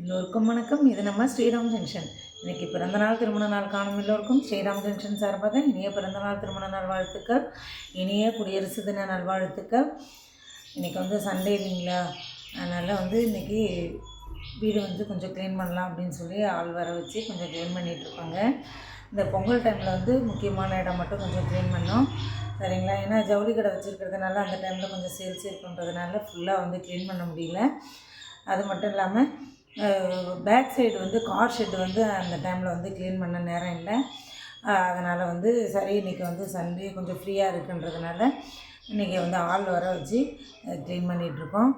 எல்லோருக்கும் வணக்கம். இது நம்ம ஸ்ரீராம் ஜங்ஷன். இன்றைக்கி பிறந்தநாள் திருமண நாள் காணும் எல்லோருக்கும் ஸ்ரீராம் ஜங்ஷன் சார்பாக இனிய பிறந்தநாள் திருமண நாள் வாழ்த்துக்கள். இனிய குடியரசு தின நல்வாழ்த்துக்கள் இன்றைக்கி வந்து சண்டே இல்லைங்களா? அதனால் வந்து இன்றைக்கி வீடு வந்து கொஞ்சம் க்ளீன் பண்ணலாம் அப்படின்னு சொல்லி ஆள் வர வச்சு கொஞ்சம் க்ளீன் பண்ணிகிட்ருப்பாங்க இந்த பொங்கல் டைமில் வந்து முக்கியமான இடம் மட்டும் கொஞ்சம் க்ளீன் பண்ணோம் சரிங்களா? ஏன்னா ஜவுளி கடை வச்சுருக்கிறதுனால அந்த டைமில் கொஞ்சம் சேல்ஸ் இருக்குன்றதுனால ஃபுல்லாக வந்து க்ளீன் பண்ண முடியல. அது மட்டும் இல்லாமல் பேக் சைடு வந்து கார் ஷெட்டு வந்து அந்த டைமில் வந்து க்ளீன் பண்ண நேரம் இல்லை. அதனால் வந்து சரி இன்றைக்கி வந்து சண்டே கொஞ்சம் ஃப்ரீயாக இருக்குன்றதுனால இன்றைக்கி வந்து ஆள் வர வச்சு க்ளீன் பண்ணிகிட்ருக்கோம்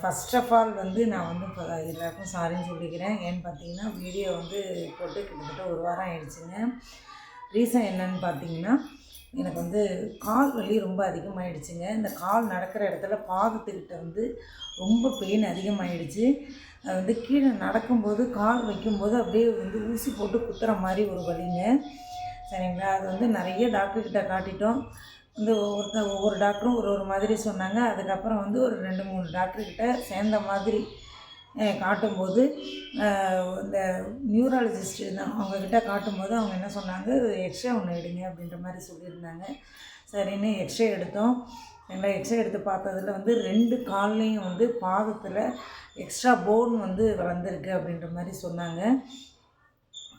ஃபஸ்ட் ஆஃப் ஆல் வந்து நான் வந்து இப்போ எல்லாருக்கும் சாரின்னு சொல்லிக்கிறேன். ஏன்னு பார்த்தீங்கன்னா வீடியோ வந்து போட்டு கிட்டத்தட்ட ஒரு வாரம் ஆயிடுச்சுங்க. ரீசன் என்னன்னு பார்த்தீங்கன்னா எனக்கு வந்து கால் வலி ரொம்ப அதிகமாகிடுச்சுங்க இந்த கால் நடக்கிற இடத்துல பாதத்துக்கிட்ட வந்து ரொம்ப பெயின் அதிகமாகிடுச்சு வந்து கீழே நடக்கும்போது கால் வைக்கும்போது அப்படியே வந்து ஊசி போட்டு குத்துற மாதிரி ஒரு வலிங்க சரிங்களா? அது வந்து நிறைய டாக்டர்கிட்ட காட்டிட்டோம். வந்து ஒவ்வொருத்தர் ஒவ்வொரு டாக்டரும் ஒரு ஒரு மாதிரி சொன்னாங்க. அதுக்கப்புறம் வந்து ஒரு ரெண்டு மூணு டாக்டர்கிட்ட சேர்ந்த மாதிரி காட்டும்போது இந்த நியூராலஜிஸ்ட் தான் அவங்கக்கிட்ட காட்டும்போது அவங்க என்ன சொன்னாங்க? எக்ஸ்ரே ஒன்று எடுங்க அப்படின்ற மாதிரி சொல்லியிருந்தாங்க. சரின்னு எக்ஸ்ரே எடுத்தோம். நல்லா எக்ஸ்ரே எடுத்து பார்த்ததுல வந்து ரெண்டு கால்லையும் வந்து பாதத்தில் எக்ஸ்ட்ரா போன் வந்து வளர்ந்துருக்கு அப்படின்ற மாதிரி சொன்னாங்க.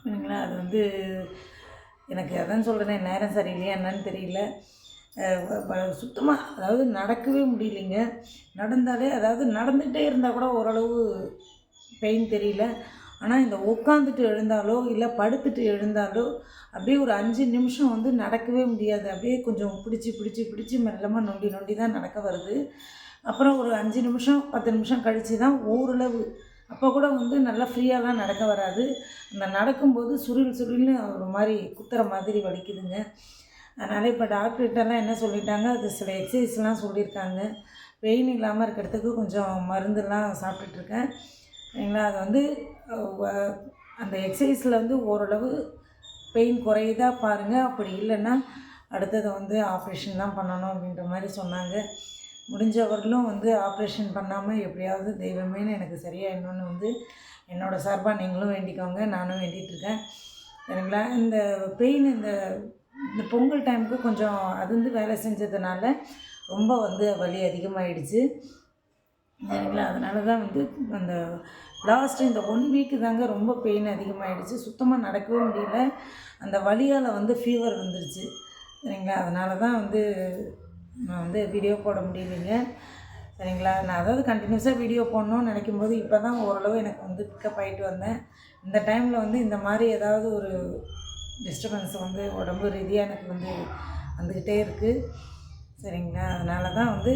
சரிங்களா அது வந்து எனக்கு அதான் சொல்கிறேன் நேரம் சரியில்லையா என்னன்னு தெரியல. சுத்தமாக அதாவது நடக்கவே முடியலைங்க. நடந்தாலே அதாவது நடந்துகிட்டே இருந்தால் கூட ஓரளவு பெயின் தெரியல. ஆனால் இந்த உட்காந்துட்டு எழுந்தாலோ இல்லை படுத்துட்டு எழுந்தாலோ அப்படியே ஒரு அஞ்சு நிமிஷம் வந்து நடக்கவே முடியாது. அப்படியே கொஞ்சம் பிடிச்சி பிடிச்சி பிடிச்சி மெல்லமாக நொண்டி நொண்டி தான் நடக்க வருது. அப்புறம் ஒரு அஞ்சு நிமிஷம் பத்து நிமிஷம் கழித்து தான் ஓரளவு அப்போ கூட வந்து நல்லா ஃப்ரீயாலாம் நடக்க வராது. அந்த நடக்கும்போது சுருள் சுருள்னு ஒரு மாதிரி குத்துற மாதிரி வலிக்குதுங்க. அதனால் இப்போ டாக்டர்கிட்டலாம் என்ன சொல்லிட்டாங்க அது சில எக்ஸசைஸ்லாம் சொல்லியிருக்காங்க. பெயின் இல்லாமல் இருக்கிறதுக்கு கொஞ்சம் மருந்துலாம் சாப்பிட்டுட்ருக்கேன் சரிங்களா அது வந்து அந்த எக்ஸசைஸில் வந்து ஓரளவு பெயின் குறையுதா பாருங்கள் அப்படி இல்லைன்னா அடுத்தது வந்து ஆப்ரேஷன் தான் பண்ணணும் அப்படின்ற மாதிரி சொன்னாங்க. முடிஞ்சவர்களும் வந்து ஆப்ரேஷன் பண்ணாமல் எப்படியாவது தெய்வமேனு எனக்கு சரியாயிடணும்னு வந்து என்னோடய சார்பாக நீங்களும் வேண்டிக்கோங்க. நானும் வேண்டிகிட்ருக்கேன் சரிங்களா? இந்த பெயின் இந்த இந்த பொங்கல் டைமுக்கு கொஞ்சம் அது வந்து வேலை செஞ்சதுனால ரொம்ப வந்து வலி அதிகமாகிடுச்சு சரிங்களா அதனால தான் வந்து அந்த லாஸ்ட் இந்த ஒன் வீக்கு தாங்க ரொம்ப பெயின் அதிகமாகிடுச்சு சுத்தமாக நடக்கவே முடியல. அந்த வழியால் வந்து ஃபீவர் வந்துருச்சு. சரிங்களா? அதனால தான் வந்து நான் வந்து வீடியோ போட முடியலைங்க. சரிங்களா? நான் அதாவது கண்டினியூஸாக வீடியோ போடணும்னு நினைக்கும் போது இப்போ தான் ஓரளவு எனக்கு வந்து பிக்கப் ஆகிட்டு வந்தேன். இந்த டைமில் வந்து இந்த மாதிரி ஏதாவது ஒரு டிஸ்டர்பன்ஸ் வந்து உடம்பு ரீதியாக எனக்கு வந்து வந்துக்கிட்டே இருக்குது சரிங்களா? அதனால தான் வந்து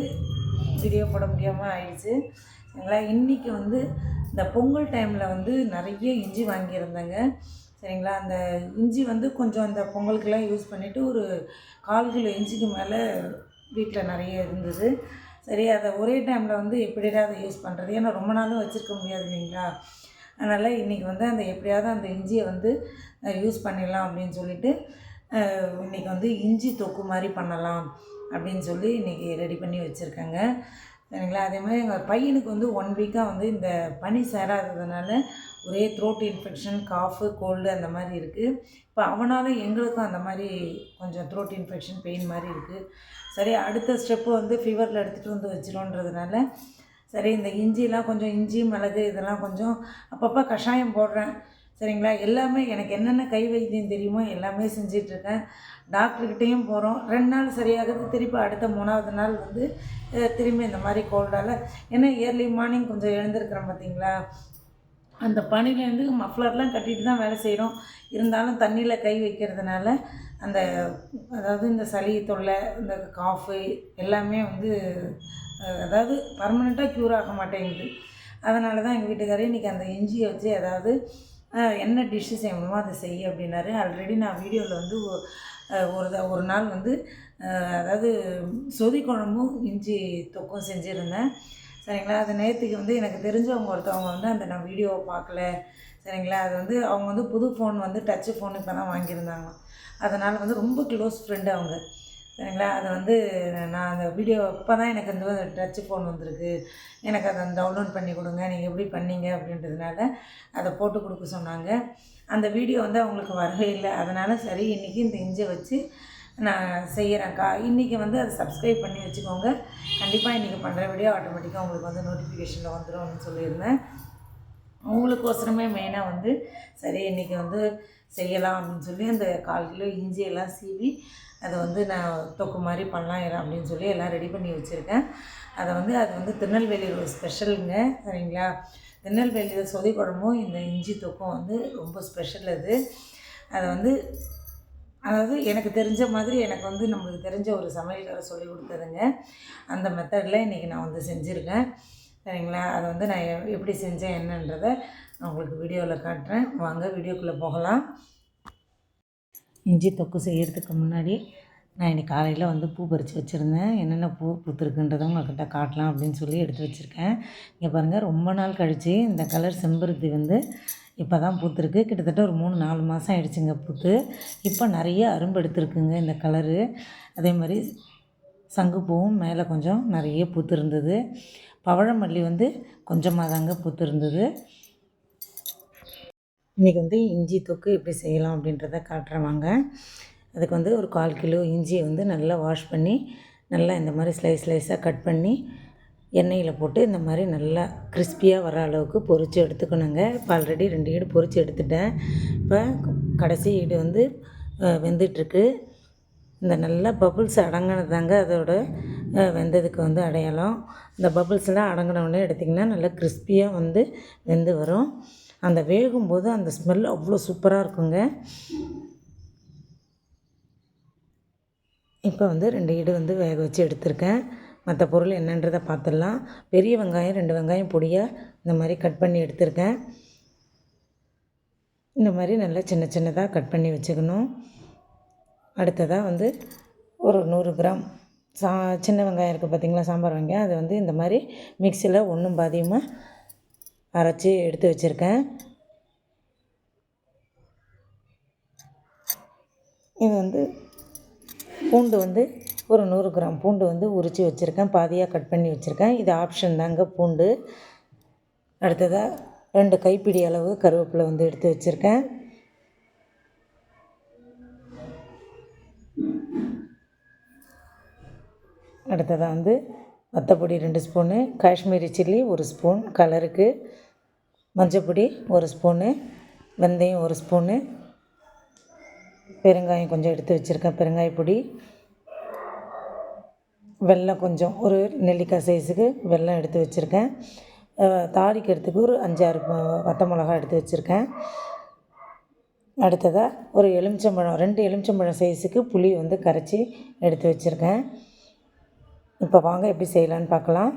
வீடியோ போட முடியாமல் ஆயிடுச்சு. சரிங்களா இன்றைக்கி வந்து இந்த பொங்கல் டைமில் வந்து நிறைய இஞ்சி வாங்கியிருந்தேங்க. சரிங்களா? அந்த இஞ்சி வந்து கொஞ்சம் அந்த பொங்கலுக்கெல்லாம் யூஸ் பண்ணிவிட்டு ஒரு கால் கிலோ இஞ்சிக்கு மேலே வீட்டில் நிறைய இருந்தது. சரி அதை ஒரே டைமில் வந்து எப்படிடா அதை யூஸ் பண்ணுறது ஏன்னா ரொம்ப நாளும் வச்சுருக்க முடியாது இல்லைங்களா? அதனால் இன்றைக்கி வந்து அந்த எப்படியாவது அந்த இஞ்சியை வந்து யூஸ் பண்ணிடலாம் அப்படின்னு சொல்லிட்டு இன்றைக்கி இன்னைக்கு வந்து இஞ்சி தொக்கு மாதிரி பண்ணலாம். அப்படின்னு சொல்லி இன்றைக்கி ரெடி பண்ணி வச்சுருக்கேங்க. சரிங்களா? அதே மாதிரி எங்கள் பையனுக்கு வந்து ஒன் வீக்காக வந்து இந்த பனி சேராததுனால ஒரே த்ரோட் இன்ஃபெக்ஷன் காஃபு கோல்டு அந்த மாதிரி இருக்குது இப்போ அவனால் எங்களுக்கும் அந்த மாதிரி கொஞ்சம் த்ரோட் இன்ஃபெக்ஷன் பெயின் மாதிரி இருக்குது சரி அடுத்த ஸ்டெப்பு வந்து ஃபீவரில் எடுத்துகிட்டு வந்து வச்சிரோன்றதுனால சரி இந்த இஞ்சிலாம் கொஞ்சம் இஞ்சி மிளகு இதெல்லாம் கொஞ்சம் அப்பப்போ கஷாயம் போடுறேன். சரிங்களா? எல்லாமே எனக்கு என்னென்ன கை வைத்தியம் தெரியுமோ எல்லாமே செஞ்சிட்ருக்கேன் டாக்டர்கிட்டேயும் போகிறோம் ரெண்டு நாள் சரியாகுது. திருப்பி அடுத்த மூணாவது நாள் வந்து திரும்பி இந்த மாதிரி கோல்டால். ஏன்னா இயர்லி மார்னிங் கொஞ்சம் எழுந்திருக்கிறோம் பார்த்தீங்களா அந்த பனிலேருந்து மஃப்ளர்லாம் கட்டிட்டு தான் வேலை செய்கிறோம் இருந்தாலும் தண்ணியில் கை வைக்கிறதுனால அந்த அதாவது இந்த சளி தொல்லை இந்த காஃபு எல்லாமே வந்து அதாவது பர்மனெண்ட்டாக க்யூர் ஆக மாட்டேங்குது. அதனால தான் எங்கள் வீட்டுக்காரர் இன்றைக்கி அந்த இஞ்சியை வச்சு ஏதாவது என்ன டிஷ்ஷு செய்யணுமோ அதை செய்ய அப்படின்னாரு. ஆல்ரெடி நான் வீடியோவில் வந்து ஒரு த- ஒரு நாள் வந்து அதாவது சொதி குழம்பும் இஞ்சி தொக்கும் செஞ்சுருந்தேன். சரிங்களா? அது நேற்றுக்கு வந்து எனக்கு தெரிஞ்சவங்க ஒருத்தவங்க வந்து அந்த நான் வீடியோவை பார்க்கல. சரிங்களா? அது வந்து அவங்க வந்து புது ஃபோன் வந்து டச்சு ஃபோன் இப்போ தான் வாங்கியிருந்தாங்க அதனால் வந்து ரொம்ப க்ளோஸ் ஃப்ரெண்டு அவங்க. சரிங்களா? அதை வந்து நான் அந்த வீடியோ இப்போ தான் எனக்கு இந்த டச்சு ஃபோன் வந்திருக்கு. எனக்கு அதை டவுன்லோட் பண்ணி கொடுங்க. நீங்கள் எப்படி பண்ணீங்க அப்படின்றதுனால அதை போட்டு கொடுக்க சொன்னாங்க. அந்த வீடியோ வந்து அவங்களுக்கு வரவே இல்லை. அதனால் சரி இன்றைக்கி இந்த இஞ்சை வச்சு நான் செய்கிறேன்க்கா இன்றைக்கி வந்து அதை சப்ஸ்கிரைப் பண்ணி வச்சுக்கோங்க. கண்டிப்பாக இன்றைக்கி பண்ணுற வீடியோ ஆட்டோமேட்டிக்காக உங்களுக்கு வந்து நோட்டிஃபிகேஷனில் வந்துடும்னு சொல்லியிருந்தேன். உங்களுக்கோசரமே மெயினாக வந்து சரி இன்றைக்கி வந்து செய்யலாம் அப்படின்னு சொல்லி அந்த கால் கிலோ இஞ்சியெல்லாம் சீவி அதை வந்து நான் தொக்கு மாதிரி பண்ணலாம் அப்படின்னு சொல்லி எல்லாம் ரெடி பண்ணி வச்சுருக்கேன். அதை வந்து அது வந்து திருநெல்வேலி ஒரு ஸ்பெஷலுங்க சரிங்களா? திருநெல்வேலியில் சொதி குழம்பும் இந்த இஞ்சி தொக்கும் வந்து ரொம்ப ஸ்பெஷல் அது. அதை வந்து அதாவது எனக்கு தெரிஞ்ச மாதிரி எனக்கு வந்து நம்மளுக்கு தெரிஞ்ச ஒரு சமையல்கார சொல்லி கொடுத்ததுங்க. அந்த மெத்தடில் இன்றைக்கி நான் வந்து செஞ்சுருக்கேன். சரிங்களா? அதை வந்து நான் எ- எப்படி செஞ்சேன் என்னன்றதை நான் உங்களுக்கு வீடியோவில் காட்டுறேன். வாங்க வீடியோக்குள்ளே போகலாம். இஞ்சி தொக்கு செய்கிறதுக்கு முன்னாடி நான் இன்னைக்கு காலையில் வந்து பூ பறித்து வச்சுருந்தேன். என்னென்ன பூ பூத்துருக்குன்றதை உங்கள்கிட்ட காட்டலாம் அப்படின்னு சொல்லி எடுத்து வச்சுருக்கேன். இங்கே பாருங்கள் ரொம்ப நாள் கழித்து இந்த கலர் செம்பருத்தி வந்து இப்போ தான் பூத்துருக்கு. கிட்டத்தட்ட ஒரு மூணு நாலு மாதம் ஆயிடுச்சுங்க பூத்து. இப்போ நிறைய அரும்பு எடுத்துருக்குங்க இந்த கலரு. அதே மாதிரி சங்குப்பூவும் மேலே கொஞ்சம் நிறைய பூத்துருந்தது. பவழமல்லி வந்து கொஞ்சமாக தாங்க பூத்துருந்தது. இன்றைக்கி வந்து இஞ்சி தொக்கு எப்படி செய்யலாம் அப்படின்றத காட்டுறவாங்க அதுக்கு வந்து ஒரு கால் கிலோ இஞ்சியை வந்து நல்லா வாஷ் பண்ணி நல்லா இந்த மாதிரி ஸ்லைஸ் ஸ்லைஸாக கட் பண்ணி எண்ணெயில் போட்டு இந்த மாதிரி நல்லா கிறிஸ்பியாக வர அளவுக்கு பொரித்து எடுத்துக்கணுங்க. இப்போ ஆல்ரெடி ரெண்டு ஈடு பொரித்து எடுத்துட்டேன். இப்போ கடைசி ஈடு வந்து வெந்துட்டுருக்கு. இந்த நல்ல பபுள்ஸ் அடங்கினது தாங்க அதோட வெந்ததுக்கு வந்து அடையாளம். இந்த பபுள்ஸ்லாம் அடங்கின உடனே எடுத்திங்கன்னா நல்லா கிறிஸ்பியாக வந்து வெந்து வரும். அந்த வேகும்போது அந்த ஸ்மெல் அவ்வளோ சூப்பராக இருக்குங்க. இப்போ வந்து ரெண்டு ஈடு வந்து வேக வச்சு எடுத்திருக்கேன். மற்ற பொருள் என்னன்றதை பார்த்துடலாம். பெரிய வெங்காயம் ரெண்டு வெங்காயம் பொடியாக இந்த மாதிரி கட் பண்ணி எடுத்திருக்கேன். இந்த மாதிரி நல்லா சின்ன சின்னதாக கட் பண்ணி வச்சுக்கணும். அடுத்ததாக வந்து ஒரு நூறு கிராம் சா சின்ன வெங்காயம் இருக்குது பார்த்தீங்களா சாம்பார் வெங்காயம். அது வந்து இந்த மாதிரி மிக்சியில் ஒன்றும் பாதியமாக அரைச்சி எடுத்து வச்சுருக்கேன். இது வந்து பூண்டு வந்து ஒரு நூறு கிராம் பூண்டு வந்து உரித்து வச்சுருக்கேன். பாதியாக கட் பண்ணி வச்சுருக்கேன். இது ஆப்ஷன் தாங்க பூண்டு. அடுத்ததாக ரெண்டு கைப்பிடி அளவு கருவேப்பிலை வந்து எடுத்து வச்சுருக்கேன். அடுத்ததாக வந்து வத்தப்பொடி ரெண்டு ஸ்பூனு காஷ்மீரி சில்லி ஒரு ஸ்பூன் கலருக்கு மஞ்சப்பொடி ஒரு ஸ்பூனு வெந்தயம் ஒரு ஸ்பூனு பெருங்காயம் கொஞ்சம் எடுத்து வச்சுருக்கேன். பெருங்காய பொடி வெல்லம் கொஞ்சம் ஒரு நெல்லிக்காய் சைஸுக்கு வெல்லம் எடுத்து வச்சுருக்கேன். தாளிக்கிறதுக்கு ஒரு அஞ்சாறு வத்த மிளகா எடுத்து வச்சுருக்கேன். அடுத்ததாக ஒரு எலுமிச்சம்பழம் ரெண்டு எலுமிச்சம்பழம் சைஸுக்கு புளி வந்து கரைச்சி எடுத்து வச்சுருக்கேன். இப்போ வாங்க எப்படி செய்யலான்னு பார்க்கலாம்.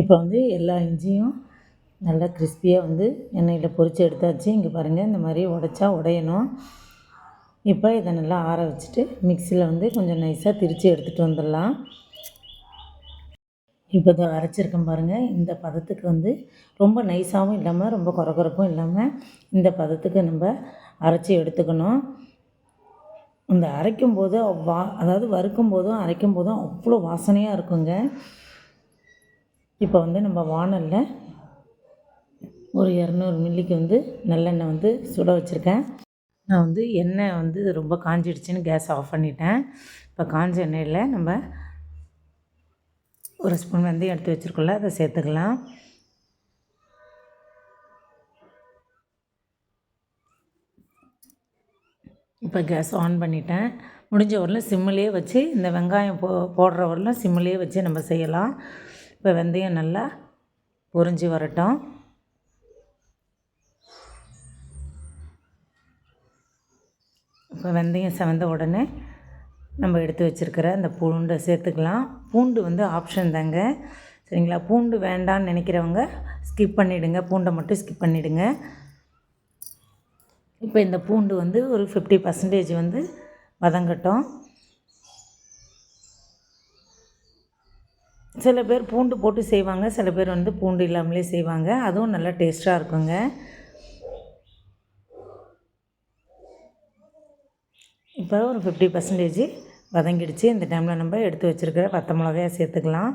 இப்போ வந்து எல்லா இஞ்சியும் நல்லா கிறிஸ்பியாக வந்து எண்ணெயில் பொரித்து எடுத்தாச்சு. இங்கே பாருங்கள் இந்த மாதிரி உடைச்சா உடையணும். இப்போ இதை நல்லா ஆற வச்சுட்டு மிக்சியில் வந்து கொஞ்சம் நைஸாக திரித்து எடுத்துகிட்டு வந்துடலாம். இப்போ இதை அரைச்சிருக்கேன் பாருங்கள் இந்த பதத்துக்கு வந்து ரொம்ப நைஸாகவும் இல்லாமல் ரொம்ப குறகுறப்பும் இல்லாமல் இந்த பதத்துக்கு நம்ம அரைச்சி எடுத்துக்கணும். இந்த அரைக்கும் போது வா அதாவது வறுக்கும் போதும் அரைக்கும் போதும் அவ்வளோ வாசனையாக இருக்குங்க. இப்போ வந்து நம்ம வானலில் ஒரு இரநூறு மில்லிக்கு வந்து நல்லெண்ணெய் வந்து சுட வச்சுருக்கேன். நான் வந்து எண்ணெய் வந்து ரொம்ப காஞ்சிடுச்சின்னு கேஸ் ஆஃப் பண்ணிட்டேன். இப்போ காஞ்ச எண்ணெயில் நம்ம ஒரு ஸ்பூன் வெந்தயம் எடுத்து வச்சுருக்கோம்ல அதை சேர்த்துக்கலாம். இப்போ கேஸ் ஆன் பண்ணிட்டேன். முடிஞ்ச வரலும் சிம்மிலே வச்சு இந்த வெங்காயம் போ போடுற வரலும் சிம்மிலே வச்சு நம்ம செய்யலாம். இப்போ வெந்தயம் நல்லா பொறிஞ்சு வரட்டும். இப்போ வெந்தயம் செவந்த உடனே நம்ம எடுத்து வச்சுருக்கிற அந்த பூண்டை சேர்த்துக்கலாம். பூண்டு வந்து ஆப்ஷன் தாங்க. சரிங்களா? பூண்டு வேண்டான்னு நினைக்கிறவங்க ஸ்கிப் பண்ணிவிடுங்க பூண்டை மட்டும் ஸ்கிப் பண்ணிவிடுங்க இப்போ இந்த பூண்டு வந்து ஒரு ஃபிஃப்டி பர்சன்டேஜ் வந்து வதங்கட்டும். சில பேர் பூண்டு போட்டு செய்வாங்க. சில பேர் வந்து பூண்டு இல்லாமலே செய்வாங்க. அதுவும் நல்லா டேஸ்ட்டாக இருக்குங்க. இப்போ ஒரு ஃபிஃப்டி பர்சன்டேஜ் வதங்கிடுச்சு. இந்த டைமில் நம்ம எடுத்து வச்சுருக்கிற பத்த மிளகாய சேர்த்துக்கலாம்.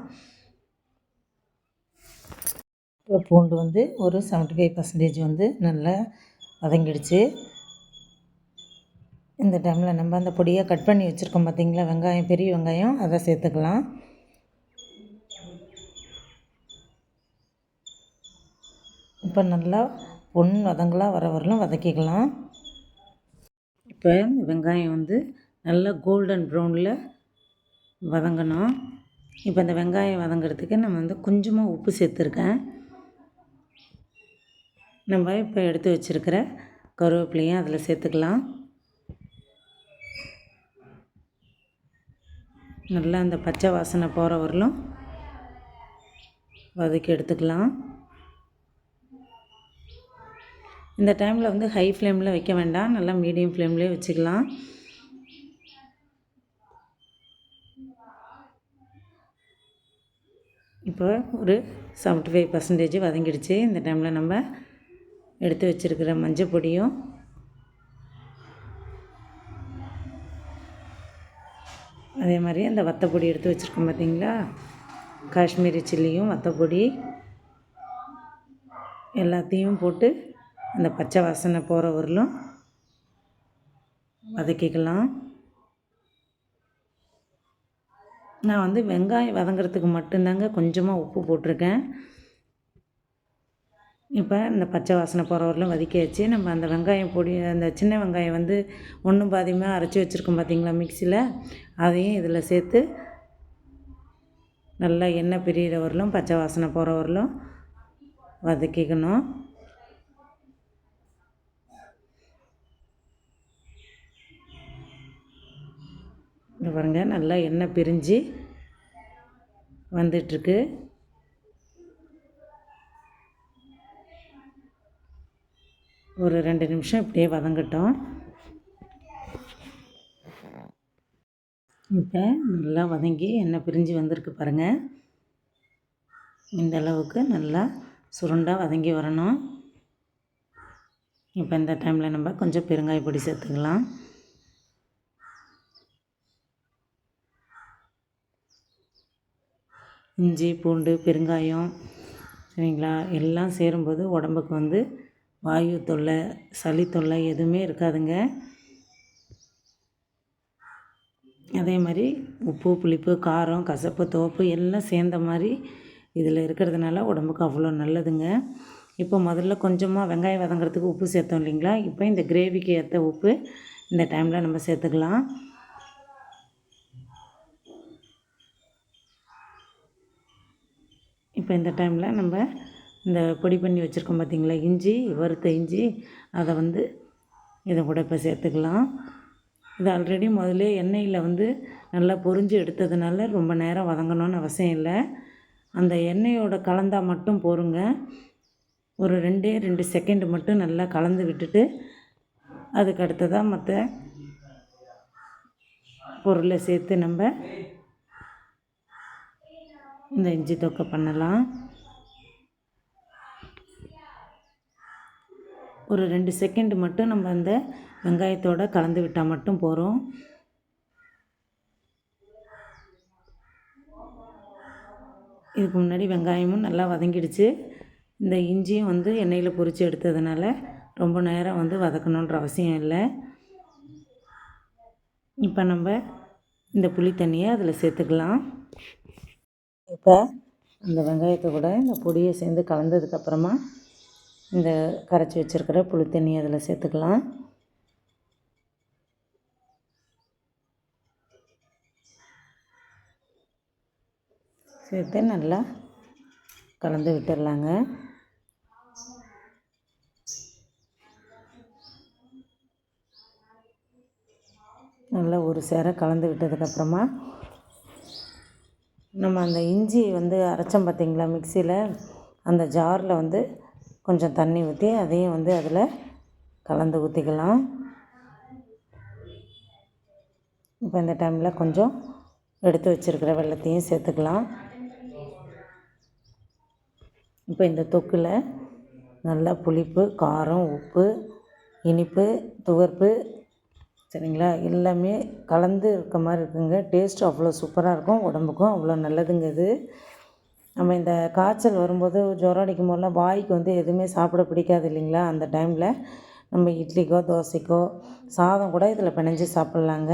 இப்போ பூண்டு வந்து ஒரு செவன்ட்டி ஃபைவ் பர்சன்டேஜ் வந்து நல்லா வதங்கிடுச்சு. இந்த டைமில் நம்ம அந்த பொடியை கட் பண்ணி வச்சுருக்கோம் பார்த்திங்களா? வெங்காயம் பெரிய வெங்காயம் அதை சேர்த்துக்கலாம். இப்போ நல்லா பொன் வதங்களாக வர வரலும் வதக்கிக்கலாம். இப்போ வெங்காயம் வந்து நல்லா கோல்டன் ப்ரௌனில் வதங்கணும். இப்போ இந்த வெங்காயம் வதங்கிறதுக்கு நம்ம வந்து கொஞ்சமாக உப்பு சேர்த்துருக்கேன். நம்ம இப்போ எடுத்து வச்சுருக்கிற கருவேப்பிலையும் அதில் சேர்த்துக்கலாம். நல்லா அந்த பச்சை வாசனை போகிற வரலும் வதக்கி எடுத்துக்கலாம். இந்த டைமில் வந்து ஹை ஃப்ளேமில் வைக்க வேண்டாம். நல்லா மீடியம் ஃப்ளேம்லேயே வச்சுக்கலாம். இப்போ ஒரு செவன்ட்டி ஃபைவ் பர்சன்டேஜ் வதங்கிடுச்சு. இந்த டைமில் நம்ம எடுத்து வச்சுருக்கிற மஞ்சள் பொடியும் அதே மாதிரி அந்த வத்தப்பொடி எடுத்து வச்சுருக்கோம் பார்த்தீங்களா காஷ்மீரி சில்லியும் வத்தப்பொடி எல்லாத்தையும் போட்டு அந்த பச்சை வாசனை போகிற வரலும் வதக்கிக்கலாம். நான் வந்து வெங்காயம் வதங்கிறதுக்கு மட்டும்தாங்க கொஞ்சமாக உப்பு போட்டிருக்கேன். இப்போ இந்த பச்சை வாசனை போகிற வரலும் வதக்கியாச்சு. நம்ம அந்த வெங்காயம் பொடி அந்த சின்ன வெங்காயம் வந்து ஒன்றும் பாதியமாக அரைச்சி வச்சுருக்கோம் பார்த்தீங்களா மிக்சியில் அதையும் இதில் சேர்த்து நல்லா எண்ணெய் பிரியிற வரலும் பச்சை வாசனை போகிற வரலும் வதக்கிக்கணும். இங்கே பாருங்கள் நல்லா எண்ணெய் பிரிஞ்சு வந்துட்டுருக்கு. ஒரு ரெண்டு நிமிஷம் இப்படியே வதங்கட்டும். இப்போ நல்லா வதங்கி எண்ணெய் பிரிஞ்சு வந்திருக்கு பாருங்கள் இந்த அளவுக்கு நல்லா சுருண்டாக வதங்கி வரணும். இப்போ இந்த டைமில் நம்ம கொஞ்சம் பெருங்காய பொடி சேர்த்துக்கலாம். இஞ்சி பூண்டு பெருங்காயம் சரிங்களா? எல்லாம் சேரும்போது உடம்புக்கு வந்து வாயு தொல்லை சளி தொல்லை எதுவுமே இருக்காதுங்க. அதே மாதிரி உப்பு புளிப்பு காரம் கசப்பு துவப்பு எல்லாம் சேர்ந்த மாதிரி இதில் இருக்கிறதுனால உடம்புக்கு அவ்வளோ நல்லதுங்க. இப்போ முதல்ல கொஞ்சமாக வெங்காயம் வதங்கிறதுக்கு உப்பு சேர்த்தோம் இல்லைங்களா? இப்போ இந்த கிரேவிக்கு ஏற்ற உப்பு இந்த டைமில் நம்ம சேர்த்துக்கலாம். இப்போ இந்த டைமில் நம்ம இந்த பொடி பண்ணி வச்சுருக்கோம் பார்த்திங்களா இஞ்சி வறுத்த இஞ்சி. அதை வந்து இதை கூட இப்போ சேர்த்துக்கலாம். இது ஆல்ரெடி முதல்ல எண்ணெயில் வந்து நல்லா பொரிஞ்சு எடுத்ததுனால ரொம்ப நேரம் வதங்கணும்னு அவசியம் இல்லை. அந்த எண்ணெயோட கலந்தால் மட்டும் போருங்க. ஒரு ரெண்டே ரெண்டு செகண்டு மட்டும் நல்லா கலந்து விட்டுட்டு அதுக்கு அடுத்ததாக மற்ற பொருளை சேர்த்து நம்ம இந்த இஞ்சி தொக்கை பண்ணலாம். ஒரு ரெண்டு செகண்ட் மட்டும் நம்ம அந்த வெங்காயத்தோடு கலந்து விட்டால் மட்டும் போகிறோம் இதுக்கு முன்னாடி வெங்காயமும் நல்லா வதங்கிடுச்சு. இந்த இஞ்சியும் வந்து எண்ணெயில் பொரித்து எடுத்ததுனால ரொம்ப நேரம் வந்து வதக்கணுன்ற அவசியம் இல்லை. இப்போ நம்ம இந்த புளி தண்ணியை அதில் சேர்த்துக்கலாம். இப்போ அந்த வெங்காயத்தை கூட இந்த பொடியை சேர்ந்து கலந்ததுக்கப்புறமா இந்த கரைச்சி வச்சுருக்கிற புளி தண்ணி அதில் சேர்த்துக்கலாம். சேர்த்து நல்லா கலந்து விட்டுடலாங்க நல்லா ஒரு சேர கலந்து விட்டதுக்கப்புறமா நம்ம அந்த இஞ்சி வந்து அரைச்சோம் பார்த்திங்களா மிக்சியில் அந்த ஜாரில் வந்து கொஞ்சம் தண்ணி ஊற்றி அதையும் வந்து அதில் கலந்து ஊற்றிக்கலாம் இப்போ இந்த டைமில் கொஞ்சம் எடுத்து வச்சுருக்கிற வெள்ளத்தையும் சேர்த்துக்கலாம். இப்போ இந்த தொக்கில் நல்லா புளிப்பு காரம் உப்பு இனிப்பு துவர்ப்பு சரிங்களா? எல்லாமே கலந்து இருக்க மாதிரி இருக்குங்க. டேஸ்ட் அவ்வளோ சூப்பராக இருக்கும். உடம்புக்கும் அவ்வளோ நல்லதுங்க இது. நம்ம இந்த காய்ச்சல் வரும்போது ஜுரம் அடிக்கும் போதெல்லாம் வாய்க்கு வந்து எதுவுமே சாப்பிட பிடிக்காது இல்லைங்களா? அந்த டைமில் நம்ம இட்லிக்கோ தோசைக்கோ சாதம் கூட இதில் பிணைஞ்சு சாப்பிட்லாங்க.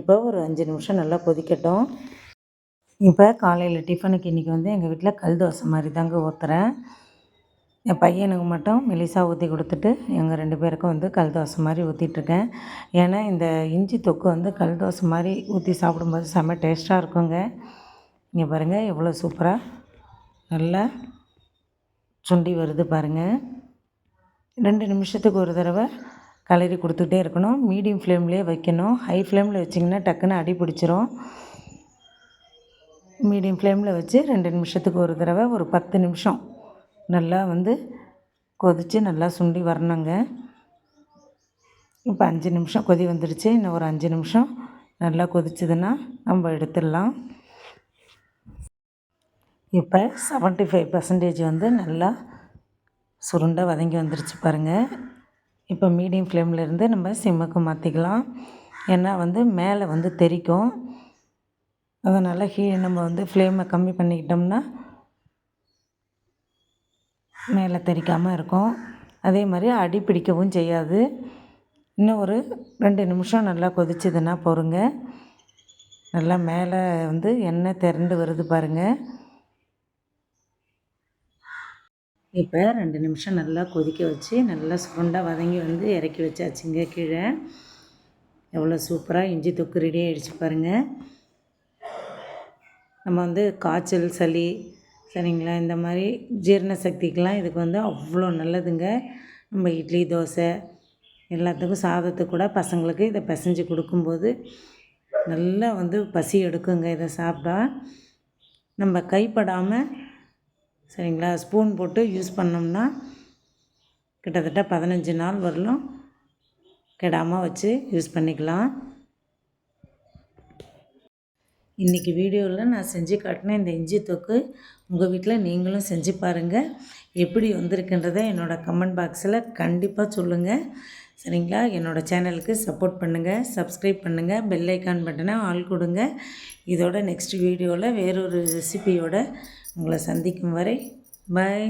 இப்போ ஒரு அஞ்சு நிமிஷம் நல்லா கொதிக்கட்டும். இப்போ காலையில் டிஃபனுக்கு இன்றைக்கி வந்து எங்கள் வீட்டில் கல் தோசை மாதிரி தாங்க ஊற்றுறேன் என் பையனுக்கு மட்டும் மெலிசா ஊற்றி கொடுத்துட்டு எங்கள் ரெண்டு பேருக்கும் வந்து கல் தோசை மாதிரி ஊற்றிட்டுருக்கேன் ஏன்னா இந்த இஞ்சி தொக்கு வந்து கல் தோசை மாதிரி ஊற்றி சாப்பிடும்போது செம்ம டேஸ்ட்டாக இருக்குங்க. இங்கே பாருங்கள் எவ்வளோ சூப்பராக நல்லா சுண்டி வருது பாருங்கள் ரெண்டு நிமிஷத்துக்கு ஒரு தடவை கலரி கொடுத்துக்கிட்டே இருக்கணும். மீடியம் ஃப்ளேம்லேயே வைக்கணும். ஹை ஃப்ளேமில் வச்சிங்கன்னா டக்குன்னு அடி பிடிச்சிரும். மீடியம் ஃப்ளேமில் வச்சு ரெண்டு நிமிஷத்துக்கு ஒரு தடவை ஒரு பத்து நிமிஷம் நல்லா வந்து கொதித்து நல்லா சுண்டி வரணுங்க. இப்போ அஞ்சு நிமிஷம் கொதி வந்துடுச்சு இன்னும் ஒரு அஞ்சு நிமிஷம் நல்லா கொதிச்சதுன்னா நம்ம எடுத்துடலாம். இப்போ செவன்ட்டி ஃபைவ் பர்சன்டேஜ் வந்து நல்லா சுருண்டை வதங்கி வந்துருச்சு பாருங்கள் இப்போ மீடியம் ஃப்ளேமில் இருந்து நம்ம சிம்முக்கு மாற்றிக்கலாம் ஏன்னா வந்து மேலே வந்து தெறிக்கும் அதனால் ஹீ நம்ம வந்து ஃப்ளேமை கம்மி பண்ணிக்கிட்டோம்னா மேலே தெரிக்காமல் இருக்கும். அதே மாதிரி அடி பிடிக்கவும் செய்யாது. இன்னும் ஒரு ரெண்டு நிமிஷம் நல்லா கொதிச்சதுன்னா பொறுங்க. நல்லா மேலே வந்து எண்ணெய் திரண்டு வருது பாருங்கள் இப்போ ரெண்டு நிமிஷம் நல்லா கொதிக்க வச்சு நல்லா சுருண்டாக வதங்கி வந்து இறக்கி வச்சாச்சுங்க கீழே. எவ்வளோ சூப்பராக இஞ்சி தொக்கு ரெடி ஆகிடுச்சு பாருங்கள் நம்ம வந்து காய்ச்சல் சளி சரிங்களா? இந்த மாதிரி ஜீரண சக்திக்கெலாம் இதுக்கு வந்து அவ்வளோ நல்லதுங்க. நம்ம இட்லி தோசை எல்லாத்துக்கும் சாதத்துக்கு கூட பசங்களுக்கு இதை பிசைஞ்சு கொடுக்கும்போது நல்லா வந்து பசி எடுக்குங்க இதை சாப்பிட்டா. நம்ம கைப்படாமல் சரிங்களா ஸ்பூன் போட்டு யூஸ் பண்ணோம்னா கிட்டத்தட்ட பதினஞ்சு நாள் வரலும் கெடாமல் வச்சு யூஸ் பண்ணிக்கலாம். இன்றைக்கி வீடியோவில் நான் செஞ்சு காட்டின இந்த இஞ்சி தொக்கு உங்கள் வீட்டில் நீங்களும் செஞ்சு பாருங்கள் எப்படி வந்திருக்குன்றதை என்னோடய கமெண்ட் பாக்ஸில் கண்டிப்பாக சொல்லுங்கள் சரிங்களா? என்னோடய சேனலுக்கு சப்போர்ட் பண்ணுங்கள் சப்ஸ்கிரைப் பண்ணுங்கள் பெல் ஐக்கான் பட்டனை ஆள் கொடுங்க. இதோட நெக்ஸ்ட் வீடியோவில் வேறொரு ரெசிபியோட உங்களை சந்திக்கும் வரை பாய்.